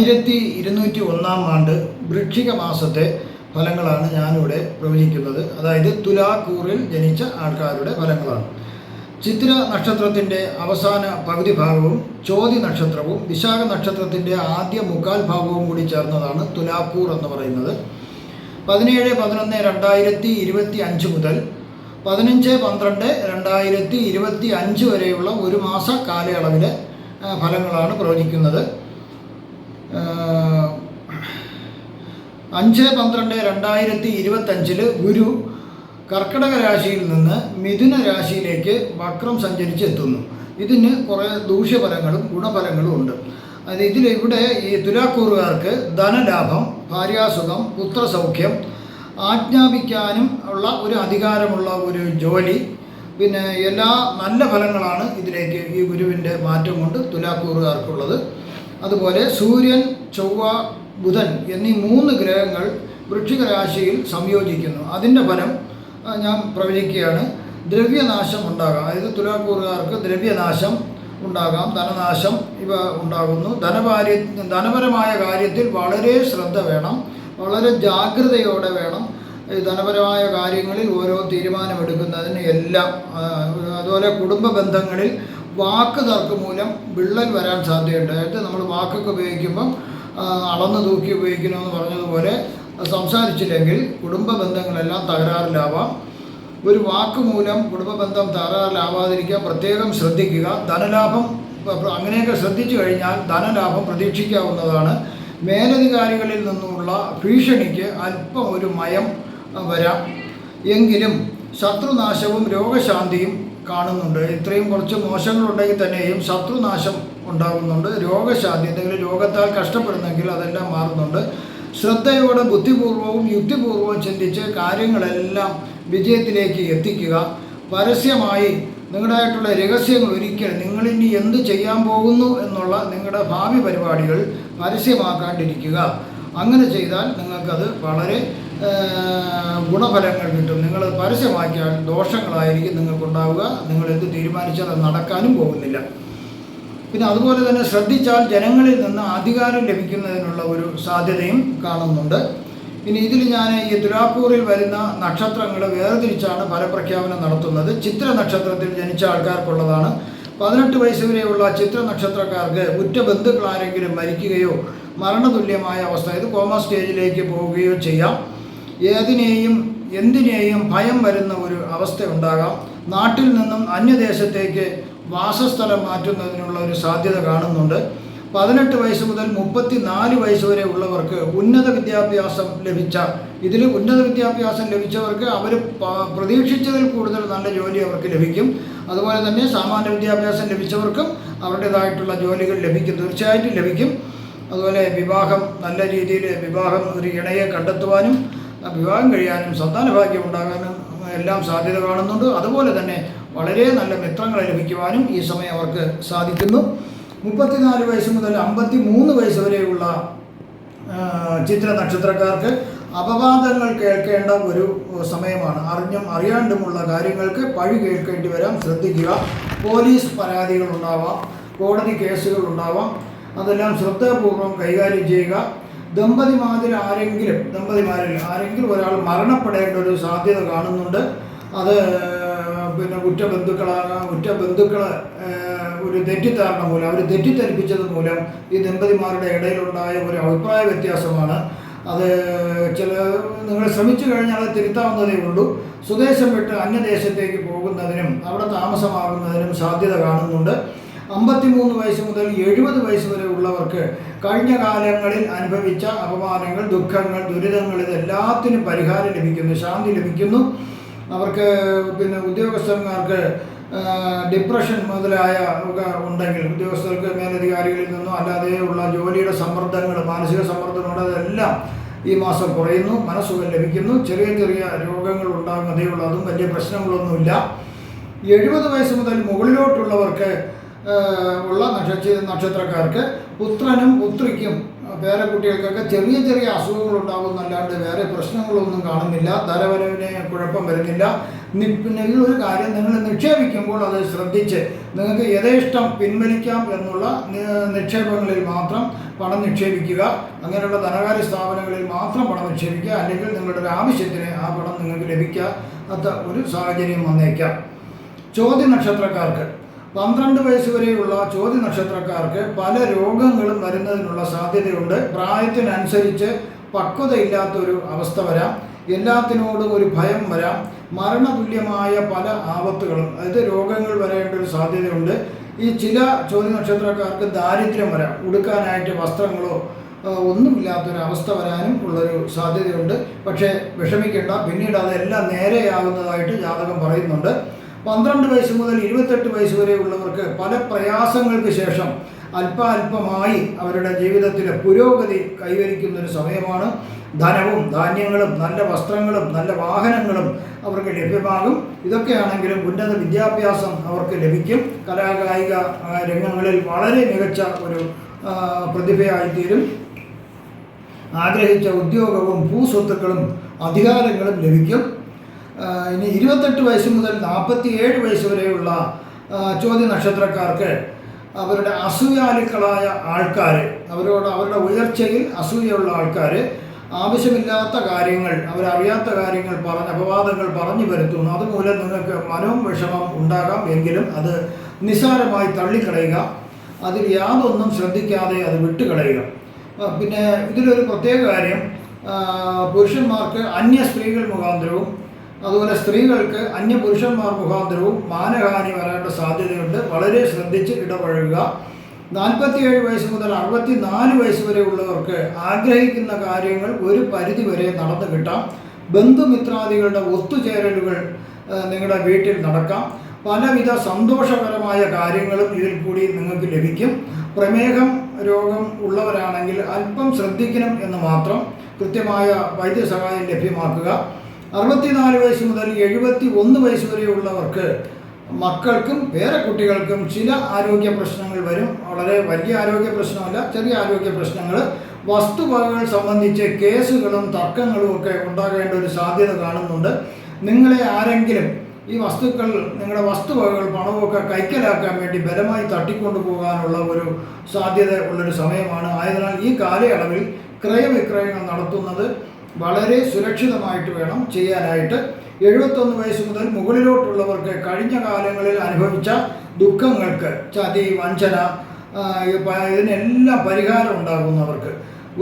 ആയിരത്തി ഇരുന്നൂറ്റി ഒന്നാം ആണ്ട് വൃക്ഷിക മാസത്തെ ഫലങ്ങളാണ് ഞാനിവിടെ പ്രവചിക്കുന്നത്. അതായത് തുലാക്കൂറിൽ ജനിച്ച ആൾക്കാരുടെ ഫലങ്ങളാണ്. ചിത്ര നക്ഷത്രത്തിന്റെ അവസാന പകുതി ഭാഗവും ചോതി നക്ഷത്രവും വിശാഖ നക്ഷത്രത്തിന്റെ ആദ്യ മുക്കാൽ ഭാഗവും കൂടി ചേർന്നതാണ് തുലാക്കൂർ എന്ന് പറയുന്നത്. പതിനേഴ് പതിനൊന്ന് രണ്ടായിരത്തി ഇരുപത്തി അഞ്ച് മുതൽ പതിനഞ്ച് പന്ത്രണ്ട് രണ്ടായിരത്തി ഇരുപത്തി അഞ്ച് വരെയുള്ള ഒരു മാസ കാലയളവിലെ ഫലങ്ങളാണ് പ്രവചിക്കുന്നത്. അഞ്ച് പന്ത്രണ്ട് രണ്ടായിരത്തി ഇരുപത്തഞ്ചിൽ ഗുരു കർക്കിടക രാശിയിൽ നിന്ന് മിഥുന രാശിയിലേക്ക് വക്രം സഞ്ചരിച്ച് എത്തുന്നു ഇതിന് കുറേ ദൂഷ്യഫലങ്ങളും ഗുണഫലങ്ങളും ഉണ്ട്. അത് ഇതിൽ ഇവിടെ ഈ തുലാക്കൂറുകാർക്ക് ധനലാഭം ഭാര്യാസുഖം പുത്രസൗഖ്യം ആജ്ഞാപിക്കാനും ഉള്ള ഒരു അധികാരമുള്ള ഒരു ജോലി പിന്നെ എല്ലാ നല്ല ഫലങ്ങളാണ് ഇതിലേക്ക് ഈ ഗുരുവിന്റെ മാറ്റം കൊണ്ട് തുലാക്കൂറുകാർക്കുള്ളത്. അതുപോലെ സൂര്യൻ ചൊവ്വ ബുധൻ എന്നീ മൂന്ന് ഗ്രഹങ്ങൾ വൃശ്ചിക രാശിയിൽ സംയോജിക്കുന്നു. അതിന്റെ ഫലം ഞാൻ പ്രവചിക്കുകയാണ്. ദ്രവ്യനാശം ഉണ്ടാകാം. അതായത് തുലാക്കൂറുകാർക്ക് ദ്രവ്യനാശം ഉണ്ടാകാം ധനനാശം ഇവ ഉണ്ടാകുന്നു. ധനകാര്യ ധനപരമായ കാര്യത്തിൽ വളരെ ശ്രദ്ധ വേണം വളരെ ജാഗ്രതയോടെ വേണം ധനപരമായ കാര്യങ്ങളിൽ ഓരോ തീരുമാനമെടുക്കുന്നതിന് എല്ലാം അതുപോലെ കുടുംബ ബന്ധങ്ങളിൽ വാക്ക് തർക്കം മൂലം വിള്ളൽ വരാൻ സാധ്യതയുണ്ട്. അതായത് നമ്മൾ വാക്കൊക്കെ ഉപയോഗിക്കുമ്പം അളന്നു തൂക്കി ഉപയോഗിക്കണമെന്ന് പറഞ്ഞതുപോലെ സംസാരിച്ചില്ലെങ്കിൽ കുടുംബ ബന്ധങ്ങളെല്ലാം തകരാറിലാവാം. ഒരു വാക്ക് മൂലം കുടുംബ ബന്ധം തകരാറിലാവാതിരിക്കാൻ പ്രത്യേകം ശ്രദ്ധിക്കുക. ധനലാഭം അങ്ങനെയൊക്കെ ശ്രദ്ധിച്ചു കഴിഞ്ഞാൽ ധനലാഭം പ്രതീക്ഷിക്കാവുന്നതാണ്. മേലധികാരികളിൽ നിന്നുമുള്ള ഭീഷണിക്ക് അല്പം ഒരു മയം വരാം. എങ്കിലും ശത്രുനാശവും രോഗശാന്തിയും കാണുന്നുണ്ട്. ഇത്രയും കുറച്ച് മോശങ്ങളുണ്ടെങ്കിൽ തന്നെയും ശത്രുനാശം ഉണ്ടാകുന്നുണ്ട്. രോഗശാന്തി എന്തെങ്കിലും രോഗത്താൽ കഷ്ടപ്പെടുന്നെങ്കിൽ അതെല്ലാം മാറുന്നുണ്ട്. ശ്രദ്ധയോടെ ബുദ്ധിപൂർവവും യുക്തിപൂർവവും ചിന്തിച്ച് കാര്യങ്ങളെല്ലാം വിജയത്തിലേക്ക് എത്തിക്കുക. പരസ്യമായി നിങ്ങളുടേതായിട്ടുള്ള രഹസ്യങ്ങൾ ഒരിക്കൽ നിങ്ങളിനി എന്ത് ചെയ്യാൻ പോകുന്നു എന്നുള്ള നിങ്ങളുടെ ഭാവി പരിപാടികൾ പരസ്യമാക്കാണ്ടിരിക്കുക. അങ്ങനെ ചെയ്താൽ നിങ്ങൾക്കത് വളരെ ഗുണഫലങ്ങൾ കിട്ടും. നിങ്ങൾ പരസ്യമാക്കിയാൽ ദോഷങ്ങളായിരിക്കും നിങ്ങൾക്കുണ്ടാവുക. നിങ്ങൾ എന്ത് തീരുമാനിച്ചാൽ അത് നടക്കാനും പോകുന്നില്ല. പിന്നെ അതുപോലെ തന്നെ ശ്രദ്ധിച്ചാൽ ജനങ്ങളിൽ നിന്ന് അധികാരം ലഭിക്കുന്നതിനുള്ള ഒരു സാധ്യതയും കാണുന്നുണ്ട്. ഇനി ഇതിൽ ഞാൻ ഈ തുലാക്കൂറിൽ വരുന്ന നക്ഷത്രങ്ങൾ വേർതിരിച്ചാണ് ഫലപ്രഖ്യാപനം നടത്തുന്നത്. ചിത്ര നക്ഷത്രത്തിൽ ജനിച്ച ആൾക്കാർക്കുള്ളതാണ്. പതിനെട്ട് വയസ്സ് വരെയുള്ള ചിത്ര നക്ഷത്രക്കാർക്ക് ഉറ്റ ബന്ധുക്കൾ ആരെങ്കിലും മരിക്കുകയോ മരണതുല്യമായ അവസ്ഥ ഇത് കോമ സ്റ്റേജിലേക്ക് പോവുകയോ ചെയ്യാം. ഏതിനെയും എന്തിനേയും ഭയം വരുന്ന ഒരു അവസ്ഥ ഉണ്ടാകാം. നാട്ടിൽ നിന്നും അന്യദേശത്തേക്ക് വാസസ്ഥലം മാറ്റുന്നതിനുള്ള ഒരു സാധ്യത കാണുന്നുണ്ട്. പതിനെട്ട് വയസ്സ് മുതൽ മുപ്പത്തി നാല് വയസ്സ് വരെ ഉള്ളവർക്ക് ഉന്നത വിദ്യാഭ്യാസം ലഭിച്ച ഇതിൽ ഉന്നത വിദ്യാഭ്യാസം ലഭിച്ചവർക്ക് അവർ പ്രതീക്ഷിച്ചതിൽ കൂടുതൽ നല്ല ജോലി അവർക്ക് ലഭിക്കും. അതുപോലെ തന്നെ സാമാന്യ വിദ്യാഭ്യാസം ലഭിച്ചവർക്കും അവരുടേതായിട്ടുള്ള ജോലികൾ ലഭിക്കും തീർച്ചയായിട്ടും ലഭിക്കും. അതുപോലെ വിവാഹം നല്ല രീതിയിൽ വിവാഹം ഒരു ഇണയെ കണ്ടെത്തുവാനും വിവാഹം കഴിയാനും സന്താനഭാഗ്യം ഉണ്ടാകാനും എല്ലാം സാധ്യത കാണുന്നുണ്ട്. അതുപോലെ തന്നെ വളരെ നല്ല മിത്രങ്ങളെ ലഭിക്കുവാനും ഈ സമയം അവർക്ക് സാധിക്കുന്നു. മുപ്പത്തിനാല് വയസ്സ് മുതൽ അമ്പത്തി മൂന്ന് വയസ്സ് വരെയുള്ള ചിത്ര നക്ഷത്രക്കാർക്ക് അപവാദങ്ങൾ കേൾക്കേണ്ട ഒരു സമയമാണ്. അറിഞ്ഞും അറിയാണ്ടുമുള്ള കാര്യങ്ങൾക്ക് പഴി കേൾക്കേണ്ടി വരാം. ശ്രദ്ധിക്കുക. പോലീസ് പരാതികൾ ഉണ്ടാവാം കോടതി കേസുകൾ ഉണ്ടാവാം അതെല്ലാം ശ്രദ്ധാപൂർവം കൈകാര്യം ചെയ്യുക. ദമ്പതിമാരിൽ ആരെങ്കിലും ദമ്പതിമാരിൽ ആരെങ്കിലും ഒരാൾ മരണപ്പെടേണ്ട ഒരു സാധ്യത കാണുന്നുണ്ട്. അത് പിന്നെ ഉറ്റ ബന്ധുക്കളാകാം ഉറ്റ ബന്ധുക്കൾ ഒരു തെറ്റിദ്ധാരണ മൂലം അവർ തെറ്റിദ്ധരിപ്പിച്ചത് മൂലം ഈ ദമ്പതിമാരുടെ ഇടയിലുണ്ടായ ഒരു അഭിപ്രായ വ്യത്യാസമാണ്. അത് ചില നിങ്ങൾ ശ്രമിച്ചു കഴിഞ്ഞാൽ അത് തിരുത്താവുന്നതേ ഉള്ളൂ. സ്വദേശം വിട്ട് അന്യദേശത്തേക്ക് പോകുന്നതിനും അവിടെ താമസമാകുന്നതിനും സാധ്യത കാണുന്നുണ്ട്. അമ്പത്തിമൂന്ന് വയസ്സ് മുതൽ എഴുപത് വയസ്സ് വരെ ഉള്ളവർക്ക് കഴിഞ്ഞ കാലങ്ങളിൽ അനുഭവിച്ച അപമാനങ്ങൾ ദുഃഖങ്ങൾ ദുരിതങ്ങൾ ഇതെല്ലാത്തിനും പരിഹാരം ലഭിക്കുന്നു ശാന്തി ലഭിക്കുന്നു. അവർക്ക് പിന്നെ ഉദ്യോഗസ്ഥന്മാർക്ക് ഡിപ്രഷൻ മുതലായ ഉണ്ടെങ്കിൽ ഉദ്യോഗസ്ഥർക്ക് മേലധികാരികളിൽ നിന്നോ അല്ലാതെ ഉള്ള ജോലിയുടെ സമ്മർദ്ദങ്ങൾ മാനസിക സമ്മർദ്ദങ്ങൾ അതെല്ലാം ഈ മാസം കുറയുന്നു മനസ്സുഖം ലഭിക്കുന്നു. ചെറിയ ചെറിയ രോഗങ്ങൾ ഉണ്ടാകുന്നതേ ഉള്ളൂ. അതും വലിയ പ്രശ്നങ്ങളൊന്നുമില്ല. എഴുപത് വയസ്സ് മുതൽ മുകളിലോട്ടുള്ളവർക്ക് ഉള്ള നക്ഷത്ര നക്ഷത്രക്കാർക്ക് പുത്രനും പുത്രിക്കും വേറെ കുട്ടികൾക്കൊക്കെ ചെറിയ ചെറിയ അസുഖങ്ങൾ ഉണ്ടാകുന്നല്ലാണ്ട് വേറെ പ്രശ്നങ്ങളൊന്നും കാണുന്നില്ല തലവരവിന് കുഴപ്പം വരുന്നില്ല. പിന്നെ ഈ ഒരു കാര്യം നിങ്ങൾ നിക്ഷേപിക്കുമ്പോൾ അത് ശ്രദ്ധിച്ച് നിങ്ങൾക്ക് യഥേഷ്ടം പിൻവലിക്കാം എന്നുള്ള നിക്ഷേപങ്ങളിൽ മാത്രം പണം നിക്ഷേപിക്കുക. അങ്ങനെയുള്ള ധനകാര്യ സ്ഥാപനങ്ങളിൽ മാത്രം പണം നിക്ഷേപിക്കുക. അല്ലെങ്കിൽ നിങ്ങളുടെ ഒരു ആവശ്യത്തിന് ആ പണം നിങ്ങൾക്ക് ലഭിക്കാത്ത ഒരു സാഹചര്യം വന്നേക്കാം. ചോദ്യ നക്ഷത്രക്കാർക്ക് പന്ത്രണ്ട് വയസ്സ് വരെയുള്ള ചോദ്യ നക്ഷത്രക്കാർക്ക് പല രോഗങ്ങളും വരുന്നതിനുള്ള സാധ്യതയുണ്ട്. പ്രായത്തിനനുസരിച്ച് പക്വതയില്ലാത്തൊരു അവസ്ഥ വരാം. എല്ലാത്തിനോടും ഒരു ഭയം വരാം. മരണതുല്യമായ പല ആപത്തുകളും അതായത് രോഗങ്ങൾ വരേണ്ട ഒരു സാധ്യതയുണ്ട്. ഈ ചില ചോദ്യ നക്ഷത്രക്കാർക്ക് ദാരിദ്ര്യം വരാം. ഉടുക്കാനായിട്ട് വസ്ത്രങ്ങളോ ഒന്നുമില്ലാത്തൊരവസ്ഥ വരാനും ഉള്ളൊരു സാധ്യതയുണ്ട്. പക്ഷേ വിഷമിക്കേണ്ട പിന്നീട് അതെല്ലാം നേരെയാകുന്നതായിട്ട് ജാതകം പറയുന്നുണ്ട്. പന്ത്രണ്ട് വയസ്സ് മുതൽ ഇരുപത്തെട്ട് വയസ്സ് വരെ ഉള്ളവർക്ക് പല പ്രയാസങ്ങൾക്ക് ശേഷം അല്പാൽപമായി അവരുടെ ജീവിതത്തിലെ പുരോഗതി കൈവരിക്കുന്ന ഒരു സമയമാണ്. ധനവും ധാന്യങ്ങളും നല്ല വസ്ത്രങ്ങളും നല്ല വാഹനങ്ങളും അവർക്ക് ലഭ്യമാകും. ഇതൊക്കെയാണെങ്കിലും ഉന്നത വിദ്യാഭ്യാസം അവർക്ക് ലഭിക്കും. കലാകായിക രംഗങ്ങളിൽ വളരെ മികച്ച ഒരു പ്രതിഭയായിത്തീരും. ആഗ്രഹിച്ച ഉദ്യോഗവും ഭൂസ്വത്തുക്കളും അധികാരങ്ങളും ലഭിക്കും. ഇനി ഇരുപത്തെട്ട് വയസ്സ് മുതൽ നാൽപ്പത്തി ഏഴ് വയസ്സ് വരെയുള്ള ചോദ്യ നക്ഷത്രക്കാർക്ക് അവരുടെ അസൂയാലുക്കളായ ആൾക്കാർ അവരോട് അവരുടെ ഉയർച്ചയിൽ അസൂയുള്ള ആൾക്കാർ ആവശ്യമില്ലാത്ത കാര്യങ്ങൾ അവരറിയാത്ത കാര്യങ്ങൾ പറഞ്ഞ് അപവാദങ്ങൾ പറഞ്ഞു വരുത്തുന്നു. അതുമൂലം നിങ്ങൾക്ക് മനോവിഷമം ഉണ്ടാകാം എങ്കിലും അത് നിസ്സാരമായി തള്ളിക്കളയുക അതിൽ യാതൊന്നും ശ്രദ്ധിക്കാതെ അത് വിട്ടുകളയുക. പിന്നെ ഇതിലൊരു പ്രത്യേക കാര്യം പുരുഷന്മാർക്ക് അന്യ സ്ത്രീകൾ മുഖാന്തരവും അതുപോലെ സ്ത്രീകൾക്ക് അന്യപുരുഷന്മാർ മുഖാന്തരവും മാനഹാനി വരാനുള്ള സാധ്യതയുണ്ട്. വളരെ ശ്രദ്ധിച്ച് ഇടപഴകുക. നാൽപ്പത്തിയേഴ് വയസ്സ് മുതൽ അറുപത്തി നാല് വയസ്സ് വരെ ഉള്ളവർക്ക് ആഗ്രഹിക്കുന്ന കാര്യങ്ങൾ ഒരു പരിധി വരെ നടന്നു കിട്ടാം. ബന്ധുമിത്രാദികളുടെ ഒത്തുചേരലുകൾ നിങ്ങളുടെ വീട്ടിൽ നടക്കാം. പലവിധ സന്തോഷകരമായ കാര്യങ്ങളും ഇതിൽ കൂടി നിങ്ങൾക്ക് ലഭിക്കും. പ്രമേഹം രോഗം ഉള്ളവരാണെങ്കിൽ അല്പം ശ്രദ്ധിക്കണം എന്ന് മാത്രം കൃത്യമായ വൈദ്യസഹായം ലഭ്യമാക്കുക. അറുപത്തിനാല് വയസ്സ് മുതൽ എഴുപത്തി ഒന്ന് വയസ്സ് വരെയുള്ളവർക്ക് മക്കൾക്കും വേറെ കുട്ടികൾക്കും ചില ആരോഗ്യ പ്രശ്നങ്ങൾ വരും. വളരെ വലിയ ആരോഗ്യ പ്രശ്നമല്ല ചെറിയ ആരോഗ്യ പ്രശ്നങ്ങൾ. വസ്തുവകകൾ സംബന്ധിച്ച് കേസുകളും തർക്കങ്ങളും ഒക്കെ ഉണ്ടാകേണ്ട ഒരു സാധ്യത കാണുന്നുണ്ട്. നിങ്ങളെ ആരെങ്കിലും ഈ വസ്തുക്കൾ നിങ്ങളുടെ വസ്തുവകകൾ പണമൊക്കെ കൈക്കലാക്കാൻ വേണ്ടി ബലമായി തട്ടിക്കൊണ്ടു പോകാനുള്ള ഒരു സാധ്യത ഉള്ളൊരു സമയമാണ്. ആയതിനാൽ ഈ കാലയളവിൽ ക്രയവിക്രയങ്ങൾ നടത്തുന്നത് വളരെ സുരക്ഷിതമായിട്ട് വേണം ചെയ്യാനായിട്ട്. എഴുപത്തൊന്ന് വയസ്സ് മുതൽ മുകളിലോട്ടുള്ളവർക്ക് കഴിഞ്ഞ കാലങ്ങളിൽ അനുഭവിച്ച ദുഃഖങ്ങൾക്ക് ചതി വഞ്ചന ഇതിനെല്ലാം പരിഹാരം ഉണ്ടാകുന്നവർക്ക്.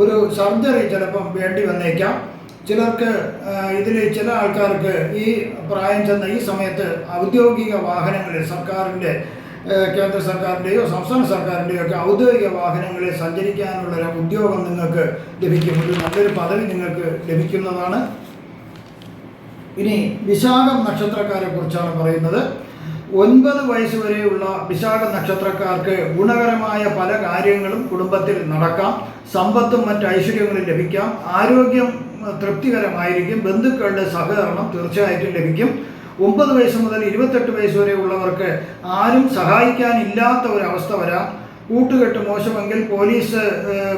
ഒരു സർജറി ചിലപ്പം വേണ്ടി വന്നേക്കാം. ചിലർക്ക് ഇതിൽ ചില ആൾക്കാർക്ക് ഈ പ്രായം ചെന്ന ഈ സമയത്ത് ഔദ്യോഗിക വാഹനങ്ങളിൽ സർക്കാരിന്റെ കേന്ദ്ര സർക്കാരിന്റെയോ സംസ്ഥാന സർക്കാരിന്റെയോ ഒക്കെ ഔദ്യോഗിക വാഹനങ്ങളിൽ സഞ്ചരിക്കാനുള്ള ഒരു ഉദ്യോഗം നിങ്ങൾക്ക് ലഭിക്കും. ഒരു നല്ലൊരു പദവി നിങ്ങൾക്ക് ലഭിക്കുന്നതാണ്. ഇനി വിശാഖം നക്ഷത്രക്കാരെ കുറിച്ചാണ് പറയുന്നത്. ഒൻപത് വയസ്സ് വരെയുള്ള വിശാഖ നക്ഷത്രക്കാർക്ക് ഗുണകരമായ പല കാര്യങ്ങളും കുടുംബത്തിൽ നടക്കാം. സമ്പത്തും മറ്റ് ഐശ്വര്യങ്ങളും ലഭിക്കാം. ആരോഗ്യം തൃപ്തികരമായിരിക്കും. ബന്ധുക്കളുടെ സഹകരണം തീർച്ചയായിട്ടും ലഭിക്കും. ഒമ്പത് വയസ്സ് മുതൽ ഇരുപത്തെട്ട് വയസ്സ് വരെ ഉള്ളവർക്ക് ആരും സഹായിക്കാനില്ലാത്ത ഒരവസ്ഥ വരാം. കൂട്ടുകെട്ട് മോശമെങ്കിൽ പോലീസ്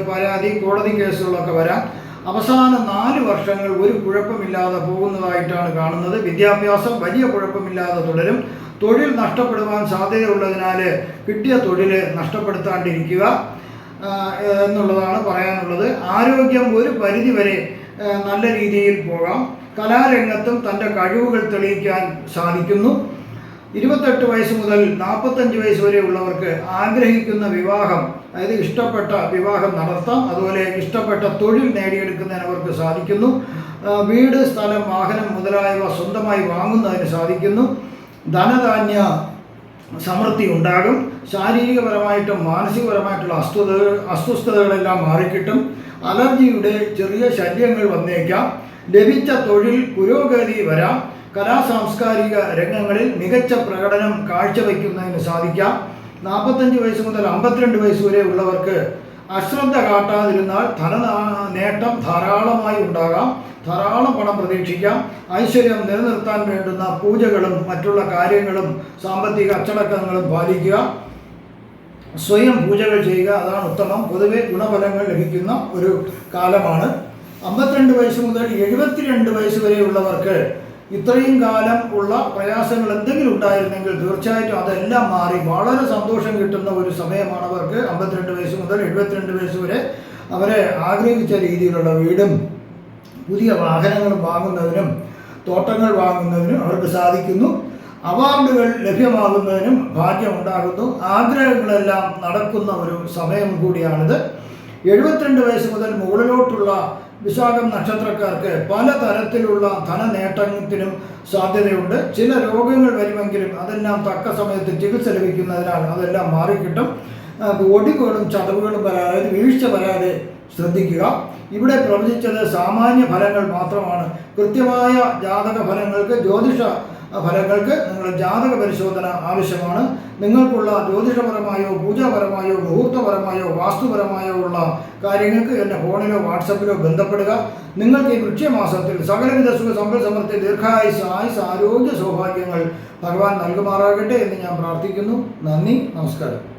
പരാതി കോടതി കേസുകളൊക്കെ വരാം. അവസാന നാല് വർഷങ്ങൾ ഒരു കുഴപ്പമില്ലാതെ പോകുന്നതായിട്ടാണ് കാണുന്നത്. വിദ്യാഭ്യാസം വലിയ കുഴപ്പമില്ലാതെ തുടരും. തൊഴിൽ നഷ്ടപ്പെടുവാൻ സാധ്യതയുള്ളതിനാൽ കിട്ടിയ തൊഴിൽ നഷ്ടപ്പെടുത്താണ്ടിരിക്കുക എന്നുള്ളതാണ് പറയാനുള്ളത്. ആരോഗ്യം ഒരു പരിധിവരെ നല്ല രീതിയിൽ പോകാം. കലാരംഗത്തും തന്റെ കഴിവുകൾ തെളിയിക്കാൻ സാധിക്കുന്നു. ഇരുപത്തെട്ട് വയസ്സ് മുതൽ നാൽപ്പത്തഞ്ച് വയസ്സ് വരെ ഉള്ളവർക്ക് ആഗ്രഹിക്കുന്ന വിവാഹം അതായത് ഇഷ്ടപ്പെട്ട വിവാഹം നടത്താം. അതുപോലെ ഇഷ്ടപ്പെട്ട തൊഴിൽ നേടിയെടുക്കുന്നതിന് അവർക്ക് സാധിക്കുന്നു. വീട് സ്ഥലം വാഹനം മുതലായവ സ്വന്തമായി വാങ്ങുന്നതിന് സാധിക്കുന്നു. ധനധാന്യ സമൃദ്ധി ഉണ്ടാകും. ശാരീരികപരമായിട്ടും മാനസികപരമായിട്ടുള്ള അസ്വസ്ഥതകൾ അസ്വസ്ഥതകളെല്ലാം മാറിക്കിട്ടും. അലർജിയുടെ ചെറിയ ശല്യങ്ങൾ വന്നേക്കാം. ലഭിച്ച തൊഴിൽ പുരോഗതി വരാം. കലാസാംസ്കാരിക രംഗങ്ങളിൽ മികച്ച പ്രകടനം കാഴ്ചവെക്കുന്നതിന് സാധിക്കാം. നാൽപ്പത്തഞ്ച് വയസ്സ് മുതൽ അമ്പത്തിരണ്ട് വയസ്സ് വരെ ഉള്ളവർക്ക് അശ്രദ്ധ കാട്ടാതിരുന്നാൽ ധന നേട്ടം ധാരാളമായി ഉണ്ടാകാം. ധാരാളം പണം പ്രതീക്ഷിക്കാം. ഐശ്വര്യം നിലനിർത്താൻ വേണ്ടുന്ന പൂജകളും മറ്റുള്ള കാര്യങ്ങളും സാമ്പത്തിക അച്ചടക്കങ്ങളും പാലിക്കുക. സ്വയം പൂജകൾ ചെയ്യുക അതാണ് ഉത്തമം. പൊതുവെ ഗുണഫലങ്ങൾ ലഭിക്കുന്ന ഒരു കാലമാണ്. അമ്പത്തിരണ്ട് വയസ്സ് മുതൽ എഴുപത്തിരണ്ട് വയസ്സ് വരെയുള്ളവർക്ക് ഇത്രയും കാലം ഉള്ള പ്രയാസങ്ങൾ എന്തെങ്കിലും ഉണ്ടായിരുന്നെങ്കിൽ തീർച്ചയായിട്ടും അതെല്ലാം മാറി വളരെ സന്തോഷം കിട്ടുന്ന ഒരു സമയമാണ് അവർക്ക് അമ്പത്തിരണ്ട് വയസ്സ് മുതൽ എഴുപത്തിരണ്ട് വയസ്സ് വരെ അവരെ ആഗ്രഹിച്ച രീതിയിലുള്ള വീടും പുതിയ വാഹനങ്ങൾ വാങ്ങുന്നതിനും തോട്ടങ്ങൾ വാങ്ങുന്നതിനും അവർക്ക് സാധിക്കുന്നു. അവാർഡുകൾ ലഭ്യമാകുന്നതിനും ഭാഗ്യമുണ്ടാകുന്നു. ആഗ്രഹങ്ങളെല്ലാം നടക്കുന്ന ഒരു സമയം കൂടിയാണിത്. എഴുപത്തിരണ്ട് വയസ്സ് മുതൽ മുകളിലോട്ടുള്ള വിശാഖം നക്ഷത്രക്കാർക്ക് പല പലതരത്തിലുള്ള ധനനേട്ടത്തിനും സാധ്യതയുണ്ട്. ചില രോഗങ്ങൾ വരുമെങ്കിലും അതെല്ലാം തക്ക സമയത്ത് ചികിത്സ ലഭിക്കുന്നതിനാൽ അതെല്ലാം മാറിക്കിട്ടും. ഒടികളും ചതവുകളും വരാതെ വീഴ്ച വരാതെ ശ്രദ്ധിക്കുക. ഇവിടെ പ്രവചിച്ചത് സാമാന്യ ഫലങ്ങൾ മാത്രമാണ്. കൃത്യമായ ജാതക ഫലങ്ങൾക്ക് ജ്യോതിഷ ഫലങ്ങൾക്ക് നിങ്ങളുടെ ജാതക പരിശോധന ആവശ്യമാണ്. നിങ്ങൾക്കുള്ള ജ്യോതിഷപരമായോ പൂജാപരമായോ മുഹൂർത്തപരമായോ വാസ്തുപരമായോ ഉള്ള കാര്യങ്ങൾക്ക് എന്റെ ഫോണിലോ വാട്സപ്പിലോ ബന്ധപ്പെടുക. നിങ്ങൾക്ക് ഈ വൃക്ഷമാസത്തിൽ സകലവിധ സുഖ സമ്പൽ സമൃദ്ധി ദീർഘായുസ് ആയുസ് ആരോഗ്യ സൗഭാഗ്യങ്ങൾ ഭഗവാൻ നൽകുമാറാകട്ടെ എന്ന് ഞാൻ പ്രാർത്ഥിക്കുന്നു. നന്ദി നമസ്കാരം.